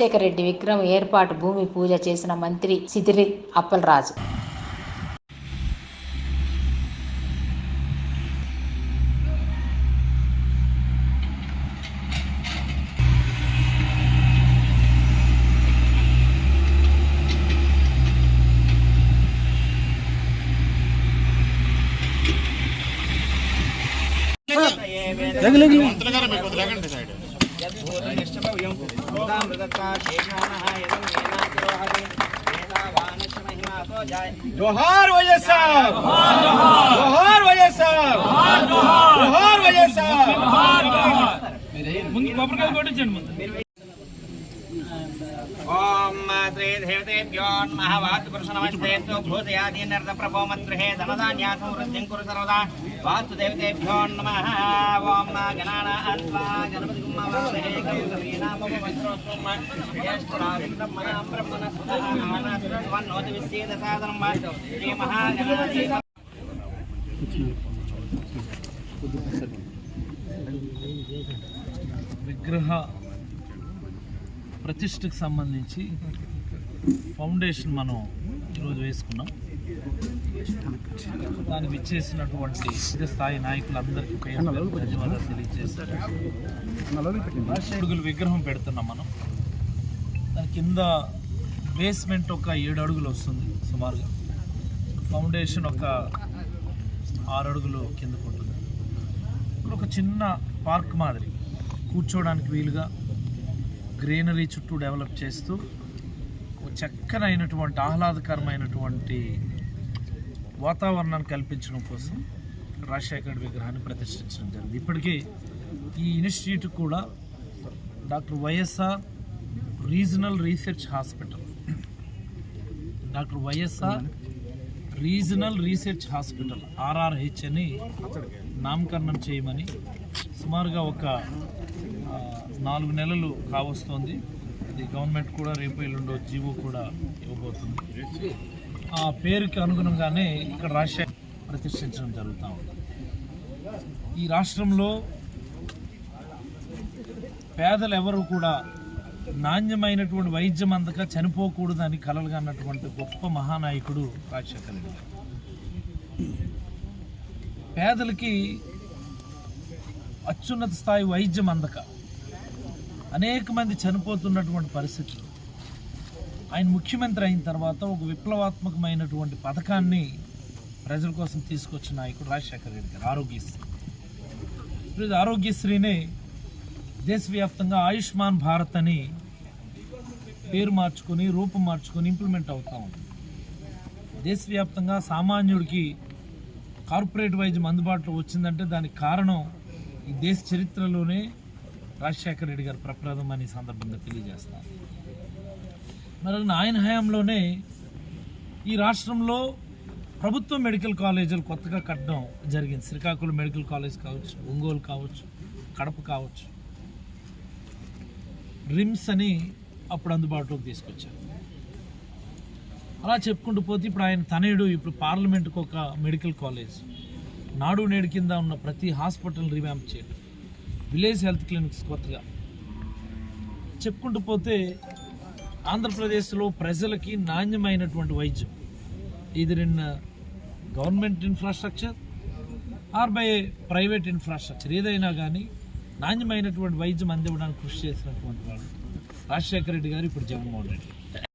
రాజశేఖర రెడ్డి విక్రమ్ ఏర్పాటు భూమి పూజ చేసిన మంత్రి సిదిరి అప్పలరాజు. జోహార్ వైఎస్ఆర్. జోహార్ వైఎస్ఆర్. జోహార్ వైఎస్ఆర్. ఓం శ్రీ దేవతేభ్యో నమః వాస్తు పురుష నమస్తేస్తు భూతయాదీనర్ద ప్రభో మంత్రిహే ధనధాన్యాసం వృద్ధిం కురు సర్వదా. వాస్తు దేవతేభ్యో నమః. ఓం గణానా అన్వా గణపతి శ్రీ మహాగణాధీ విగ్రహ ప్రతిష్టకు సంబంధించి ఫౌండేషన్ మనం ఈరోజు వేసుకున్నాం. దానికి ఇచ్చేసినటువంటి స్థాయి నాయకులందరికీ పేరు ధన్యవాదాలు తెలియజేస్తారు అడుగులు విగ్రహం పెడుతున్నాం మనం. దాని కింద బేస్మెంట్ ఒక ఏడు అడుగులు వస్తుంది సుమారుగా. ఫౌండేషన్ ఒక ఆరు అడుగులు కిందకు ఉంటుంది. ఇక్కడ ఒక చిన్న పార్క్ మాదిరి. కూర్చోవడానికి వీలుగా గ్రీనరీ చుట్టూ డెవలప్ చేస్తూ చక్కనైనటువంటి ఆహ్లాదకరమైనటువంటి వాతావరణాన్ని కల్పించడం కోసం రాజశేఖర విగ్రహాన్ని ప్రతిష్ఠించడం జరిగింది. ఇప్పటికీ ఈ ఇన్స్టిట్యూట్ కూడా doctor YSR regional research hospital. Doctor YSR regional research hospital RRH అని నామకరణం చేయమని సుమారుగా ఒక నాలుగు నెలలు కావస్తోంది. ఇది గవర్నమెంట్ కూడా రేపు ఎల్లుండో జీవో కూడా ఇవ్వబోతుంది. ఆ పేరుకి అనుగుణంగానే ఇక్కడ రాజశేఖర్ ప్రతిష్ఠించడం జరుగుతూ ఉంది. ఈ రాష్ట్రంలో పేదలు ఎవరు కూడా నాణ్యమైనటువంటి వైద్యం అందక చనిపోకూడదని కలలుగా అన్నటువంటి గొప్ప మహానాయకుడు రాజశేఖర రెడ్డి పేదలకి అత్యున్నత స్థాయి వైద్యం అందక అనేక మంది చనిపోతున్నటువంటి పరిస్థితులు. ఆయన ముఖ్యమంత్రి అయిన తర్వాత ఒక విప్లవాత్మకమైనటువంటి పథకాన్ని ప్రజల కోసం తీసుకొచ్చిన నాయకుడు రాజశేఖర రెడ్డి గారు ఆరోగ్యశ్రీ. ఈరోజు ఆరోగ్యశ్రీని దేశవ్యాప్తంగా ఆయుష్మాన్ భారత్ అని పేరు మార్చుకొని రూపం మార్చుకొని ఇంప్లిమెంట్ అవుతా ఉంది. దేశవ్యాప్తంగా సామాన్యుడికి కార్పొరేట్ వైద్యం అందుబాటులో వచ్చిందంటే దానికి కారణం ఈ దేశ చరిత్రలోనే రాజశేఖర రెడ్డి గారు ప్రప్రదం అని సందర్భంగా తెలియజేస్తాను. మరి ఆయన హయాంలోనే ఈ రాష్ట్రంలో ప్రభుత్వ మెడికల్ కాలేజీలు కొత్తగా కట్టడం జరిగింది. శ్రీకాకుళం మెడికల్ కాలేజ్ కావచ్చు ఒంగోలు కావచ్చు కడప కావచ్చు. రిమ్స్ అని అప్పుడు అందుబాటులోకి తీసుకొచ్చారు. అలా చెప్పుకుంటూ పోతే ఇప్పుడు ఆయన తనయుడు ఇప్పుడు పార్లమెంట్కి ఒక మెడికల్ కాలేజ్. నాడు నేడు కింద ఉన్న ప్రతి హాస్పిటల్ రివ్యాంప్ చేయడం విలేజ్ హెల్త్ క్లినిక్స్ కొత్తగా చెప్పుకుంటూ పోతే ఆంధ్రప్రదేశ్లో ప్రజలకి నాణ్యమైనటువంటి వైద్యం. ఇది నిన్న government infrastructure or by private infrastructure. ఏదైనా కానీ నాణ్యమైనటువంటి వైద్యం అందివ్వడానికి కృషి చేసినటువంటి వాళ్ళు. రాజశేఖర రెడ్డి గారు ఇప్పుడు జగన్మోహన్ రెడ్డి.